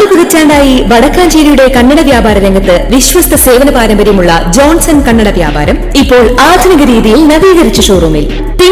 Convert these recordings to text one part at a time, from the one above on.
നാല് പതിറ്റാണ്ടായി വടക്കാഞ്ചേരിയുടെ കന്നഡ വ്യാപാര രംഗത്ത് വിശ്വസ്ത സേവന പാരമ്പര്യമുള്ള ജോൺസൺ കന്നഡ വ്യാപാരം ഇപ്പോൾ ആധുനിക രീതിയിൽ നവീകരിച്ച ഷോറൂമിൽ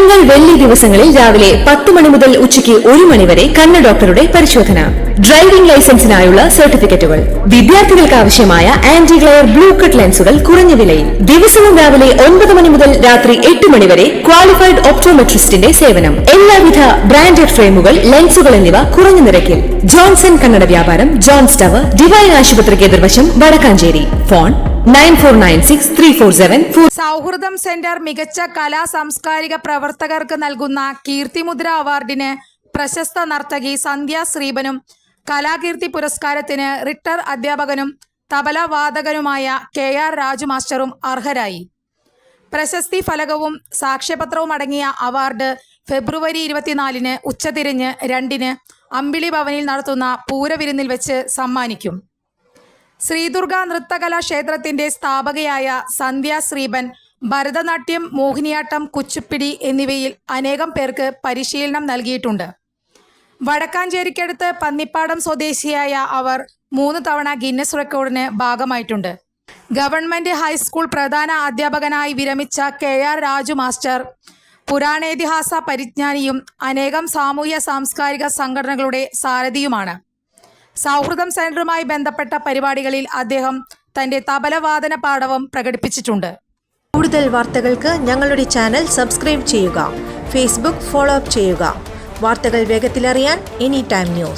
തിങ്കൾ വെള്ളി ദിവസങ്ങളിൽ രാവിലെ പത്ത് മണി മുതൽ ഉച്ചയ്ക്ക് ഒരു മണി വരെ കണ്ണ ഡോക്ടറുടെ പരിശോധന. ഡ്രൈവിംഗ് ലൈസൻസിനായുള്ള സർട്ടിഫിക്കറ്റുകൾ. വിദ്യാർത്ഥികൾക്ക് ആവശ്യമായ ആന്റി ഗ്ലെയർ ബ്ലൂ കട്ട് ലെൻസുകൾ കുറഞ്ഞ വിലയിൽ. ദിവസവും രാവിലെ ഒൻപത് മണി മുതൽ രാത്രി എട്ട് മണി വരെ ക്വാളിഫൈഡ് ഒപ്റ്റോമെട്രിസ്റ്റിന്റെ സേവനം. എല്ലാവിധ ബ്രാൻഡഡ് ഫ്രെയിമുകൾ ലെൻസുകൾ എന്നിവ കുറഞ്ഞ നിരക്കിൽ. ജോൺസൺ കന്നഡ വ്യാപാരം ജോൺസ് ടവർ ഡിവൈൻ ആശുപത്രിക്ക് എതിർവശം Vadakkanchery. Phone nine four nine six three four seven സൗഹൃദം സെന്റർ മികച്ച കലാ സാംസ്കാരിക പ്രവർത്തകർക്ക് നൽകുന്ന കീർത്തിമുദ്ര അവാർഡിന് പ്രശസ്ത നർത്തകി സന്ധ്യ ശ്രീബനും കലാകീർത്തി പുരസ്കാരത്തിന് റിട്ടർ അധ്യാപകനും തബല വാദകനുമായ കെ ആർ രാജു മാസ്റ്ററും അർഹരായി. പ്രശസ്തി ഫലകവും സാക്ഷ്യപത്രവും അടങ്ങിയ അവാർഡ് ഫെബ്രുവരി ഇരുപത്തിനാലിന് ഉച്ചതിരിഞ്ഞ് രണ്ടിന് അമ്പിളി ഭവനിൽ നടത്തുന്ന പൂരവിരുന്നിൽ വെച്ച് സമ്മാനിക്കും. ശ്രീദുർഗ നൃത്തകലാ ക്ഷേത്രത്തിന്റെ സ്ഥാപകയായ സന്ധ്യ ശ്രീബൻ ഭരതനാട്യം മോഹിനിയാട്ടം കുച്ചുപ്പിടി എന്നിവയിൽ അനേകം പേർക്ക് പരിശീലനം നൽകിയിട്ടുണ്ട്. വടക്കാഞ്ചേരിക്കടുത്ത് പന്നിപ്പാടം സ്വദേശിയായ അവർ മൂന്ന് തവണ ഗിന്നസ് റെക്കോർഡിന് ഭാഗമായിട്ടുണ്ട്. ഗവൺമെന്റ് ഹൈസ്കൂൾ പ്രധാന അധ്യാപകനായി വിരമിച്ച കെ ആർ രാജു മാസ്റ്റർ പുരാണേതിഹാസ പരിജ്ഞാനിയും അനേകം സാമൂഹ്യ സാംസ്കാരിക സംഘടനകളുടെ സാരഥിയുമാണ്. സൗഹൃദം സെന്ററുമായി ബന്ധപ്പെട്ട പരിപാടികളിൽ അദ്ദേഹം തന്റെ തബലവാദന പാഠവും പ്രകടിപ്പിച്ചിട്ടുണ്ട്. കൂടുതൽ വാർത്തകൾക്ക് ഞങ്ങളുടെ ചാനൽ സബ്സ്ക്രൈബ് ചെയ്യുക ഫേസ്ബുക്ക് ഫോളോ അപ്പ് ചെയ്യുക. വാർത്തകൾ വേഗത്തിലറിയാൻ എനി ടൈം ന്യൂസ്.